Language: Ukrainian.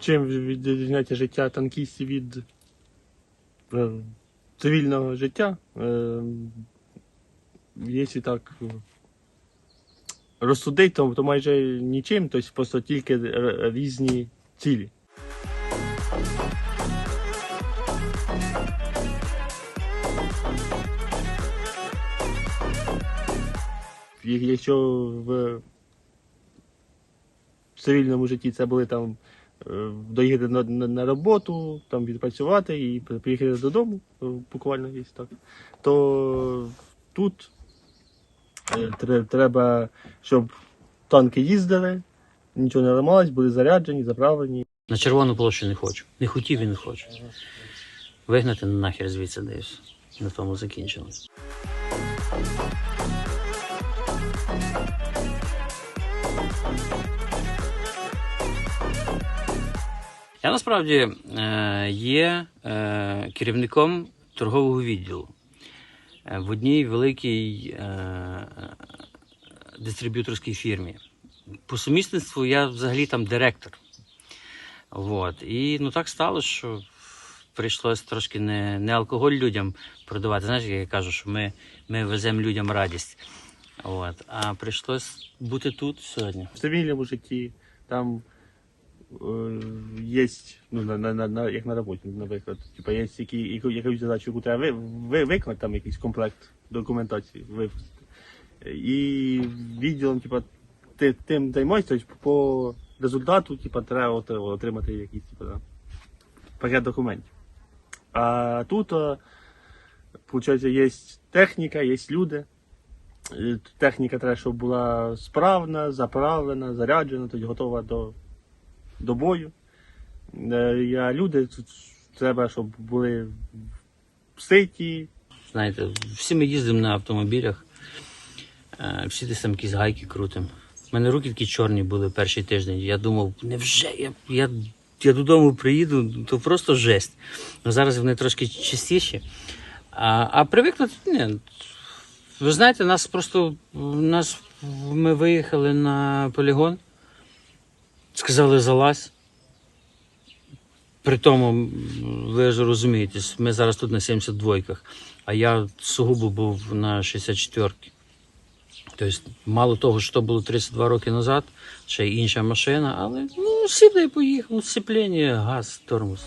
чим відрізняється життя танкістів від е, цивільного життя. Е, якщо так е, розсудити, то, то майже нічим, тобто просто тільки різні цілі. Якщо в цивільному житті це були там е, доїхати на, на, на роботу, там відпрацювати і приїхати додому, е, буквально є так, то тут е, треба, щоб танки їздили, нічого не ламалось, були заряджені, заправлені. На червону площу не хочу. Не хотів і не хочу. Вигнати нахер звідси десь. На тому закінчено. Я насправді е, є е, керівником торгового відділу е, в одній великій дистриб'юторській фірмі. По сумісництву я взагалі там директор. Вот. І ну так сталося, що прийшлося трошки не, не алкоголь людям продавати. Знаєш, як я кажу, що ми, ми веземо людям радість. От. А прийшлося бути тут сьогодні. В цивільному житті там є, ну, на, на, на, як на роботі, наприклад, типу, є які, яку- якусь задачу, яку треба ви, ви, виконати, там якийсь комплект документації випустити. І відділом, типу, ти, тим займаєшся, тобто по результату, типу, треба отримати якийсь типу, да, пакет документів. А тут, виходить, є техніка, є люди. Е, Техніка треба, щоб була справна, заправлена, заряджена, тоді готова до, до бою. Е, А люди тут треба, щоб були ситі. Знаєте, всі ми їздимо на автомобілях, е, всі десь там якісь гайки крутимо. У мене руки такі чорні були перший тиждень. Я думав, невже я, я, я додому приїду, то просто жесть. Ну, зараз вони трошки чистіші. А, а привикнути, ні. Ви знаєте, нас просто нас, ми виїхали на полігон, сказали залазь. При тому, ви ж розумієте, ми зараз тут на 72-ках, а я сугубо був на 64-ки. Тобто, мало того, що було 32 роки назад, ще й інша машина, але ну, сідай поїхав, сцеплення, газ, тормоз.